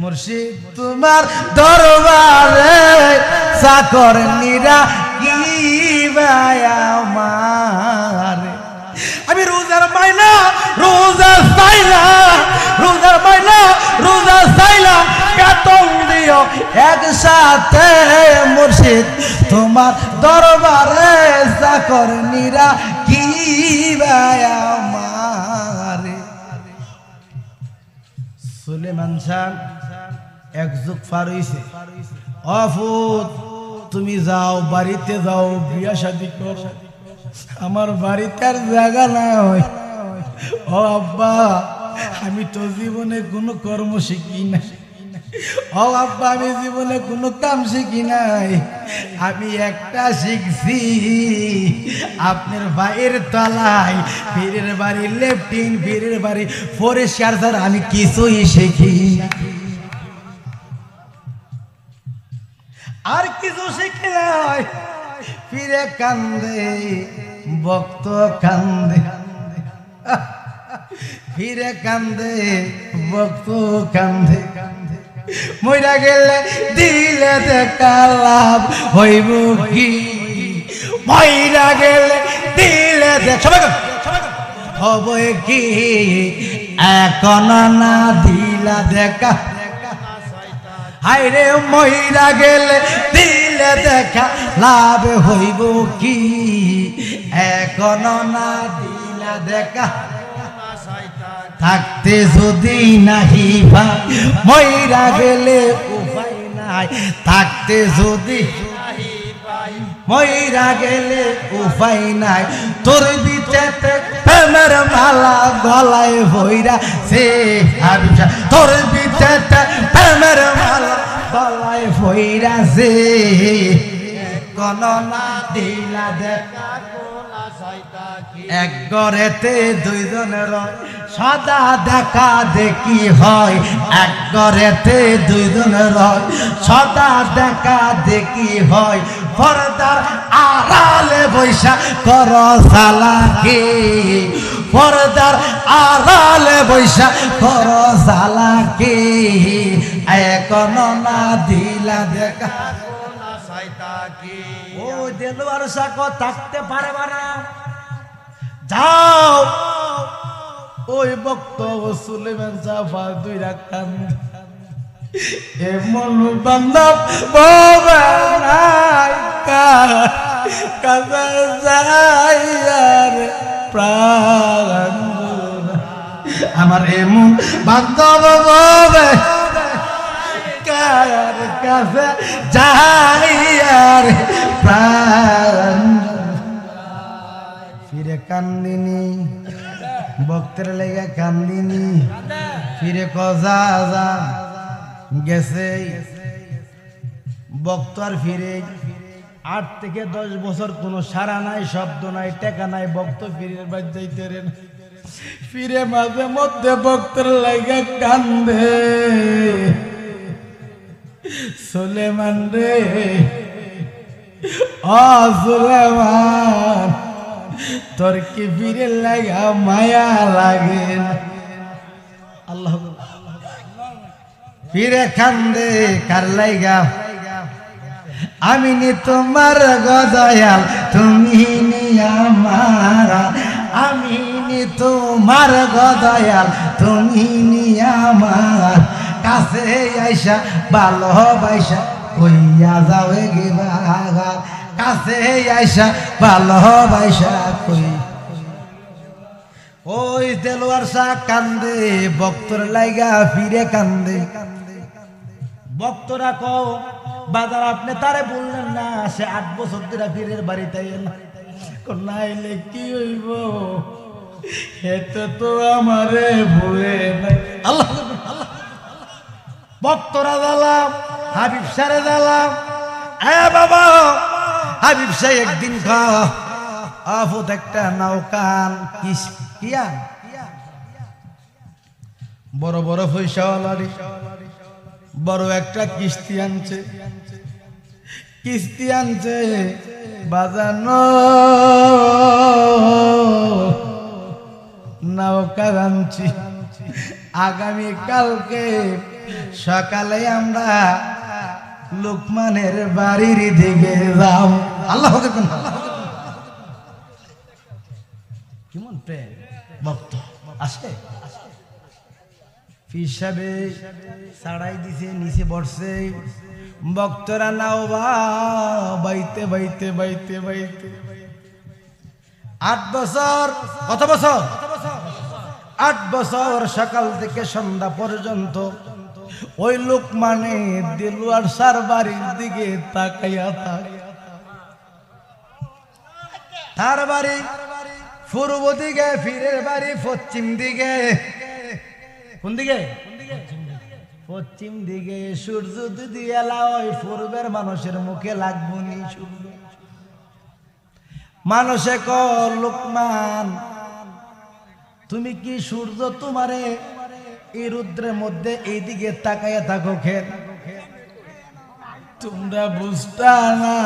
মুর্শিদ, তোমার দরবারে নিরা কি মারে আমি রোজার মাইনা রোজা চাইলা রোজার মাইনা রোজা চাইলা বেতন দিও একসাথে মুর্শিদ, তোমার দরবারে চাকর নিরা কি মারে সুলেমান খান এক যুগ পার হইছে। অফুত, তুমি যাও, বাড়িতে যাও, বিয়া শাদি করো। আমার বাড়িতে আর জায়গা নাই ও আব্বা, আমি তো জীবনে কোনো কর্ম শিখি না ও আব্বা, আমি জীবনে কোনো কাম শিখি নাই। আমি একটা শিখছি, আপনার ভাইয়ের তলায়, পীরের বাড়ি লেফটিন পীরের বাড়ি পরিষ্কার স্যার, আমি কিছুই শিখি। আর কিছু শিখি নাই। ফিরে কান্দে, ভক্ত কান্দে। ফিরে কান্দে, ভক্ত কান্দে। মইরা গেলে দিলে দেখা লাভ হইব কি? মইরা গেলে দিলে সবাই। হবে কি? এখন না দিলা দেখা। হাইরে মহিলা গেলে দিলে দেখা লাভ হইব কি? এখন না দিলা দেখা। থাকতে যদি নাহি ভাই মহিলা গেলে উপায় নাই। থাকতে যদি মহিলা গেলে উপায় নাই। তোর বিচেতে প্রেমের মালা গলায় ভৈরা সে হাবিসা। তোর বিচেতে প্রেমের মালা গলায় ভৈরা সে গণনা দিলা দেখা এক গড়েতে দুইজনের সদা দেখা দেখি হয়। এক গড়েতে দুইজনের সদা দেখা দেখি হয়। পর্দার আড়ালে বৈশা কর সালাকে। পর্দার আড়ালে বৈশা কর সালাকে। এখন না দিলা দেখা ও দেলোয়ার সাকো থাকতে পারবে না? যাও। ওই বক্ত সুলেমান সাফা দুই রাখান এমন বান্ধব বাবাই কাজা যাই আর প্রাণ আমার এমন বান্ধব বাবা কার কাছে যাই ভক্তের লেগে কান্দিনি। ফিরে কজা যা গেছে বক্ত আর ফিরে। আট থেকে দশ বছর কোনো সারা নাই, শব্দ নাই, টেকা নাই বক্ত ফিরে বাদ রে ফিরে মাঝে মধ্যে ভক্তের লেগে কান্দে। সুলেমান রে ও সুলেমান। তোর কি ফিরে লাগা মায়া লাগে? আল্লাহ ফিরে কান্দে কার লাইগা? আমি নি তোমার গদয়াল তুমি নি আমার। আমি নি তোমার গদয়াল তুমি নি আমার। কাছে আইসা ভালোবাসা কইয়া যাবে গে বাগা। কাছে আইসা ভালোবাসা কই? ওই দেলোয়ার শাহ কান্দে, ভক্তর লাইগা ফিরে কান্দে। ভক্তরা কও, বাজার আপনি তারে বললেন না, সে আট বছর ধরে ফিরের বাড়িতে এল। নাইলে কি হইব? হেতে তো আমারে ভুলে আল্লাহ ভক্তরা দালাম হাবিব সারে দালাম এ বাবা হাবিব সাহ একদিন খা আফত একটা নৌকান বড় বড় পয়সাওয়ালারি বড় একটা কিস্তি আনছে। কিস্তি আনছে বাজানো। নৌকা আনছি। আগামী কালকে সকালে আমরা লোকমানের বাড়ির দিকে যাও। আল্লাহ কেমন প্রেম? ভক্ত। আসে? হিসাবে সাড়াই দিছে, নিচে বসছে। ভক্তরা নাও বাইতে বাইতে বাইতে বাইতে। আট বছর, কত বছর? আট বছর সকাল থেকে সন্ধ্যা পর্যন্ত ওই লোক মানে দিলুয়ার সার বাড়ির দিকে তাকাইয়া থাক। তার বাড়ি পূর্ব দিকে, ফিরের বাড়ি পশ্চিম দিকে। কোন দিকে? পশ্চিম দিকে। সূর্য যদি এলা, ওই পূর্বের মানুষের মুখে লাগবো নি মানুষে ক লোকমান, তুমি কি সূর্য তোমারে এই রুদ্রের মধ্যে এইদিকে তাকাইয়া থাকো খেল তোমরা বুঝতা না।